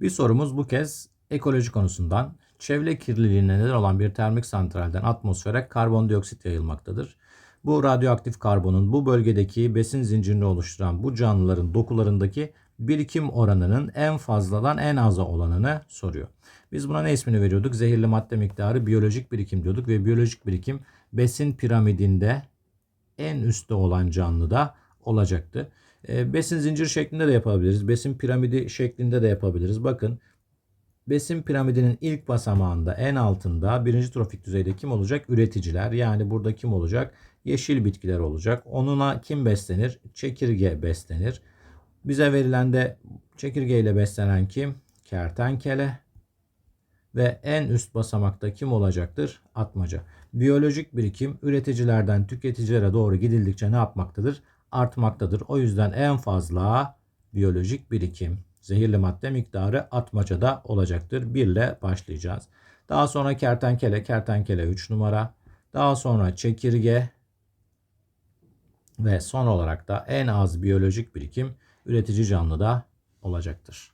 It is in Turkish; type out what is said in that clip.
Bir sorumuz bu kez ekoloji konusundan. Çevre kirliliğine neden olan bir termik santralden atmosfere karbondioksit yayılmaktadır. Bu radyoaktif karbonun bu bölgedeki besin zincirini oluşturan bu canlıların dokularındaki birikim oranının en fazladan en aza olanını soruyor. Biz buna ne ismini veriyorduk? Zehirli madde miktarı biyolojik birikim diyorduk ve biyolojik birikim besin piramidinde en üstte olan canlıda olacaktı. E, besin zincir şeklinde de yapabiliriz. Besin piramidi şeklinde de yapabiliriz. Bakın besin piramidinin ilk basamağında en altında birinci trofik düzeyde kim olacak? Üreticiler. Yani burada kim olacak? Yeşil bitkiler olacak. Onuna kim beslenir? Çekirge beslenir. Bize verilen de çekirge ile beslenen kim? Kertenkele. Ve en üst basamakta kim olacaktır? Atmaca. Biyolojik birikim üreticilerden tüketicilere doğru gidildikçe ne yapmaktadır? Artmaktadır. O yüzden en fazla biyolojik birikim, zehirli madde miktarı atmacada olacaktır. 1 ile başlayacağız. Daha sonra kertenkele, kertenkele 3 numara. Daha sonra çekirge ve son olarak da en az biyolojik birikim üretici canlıda olacaktır.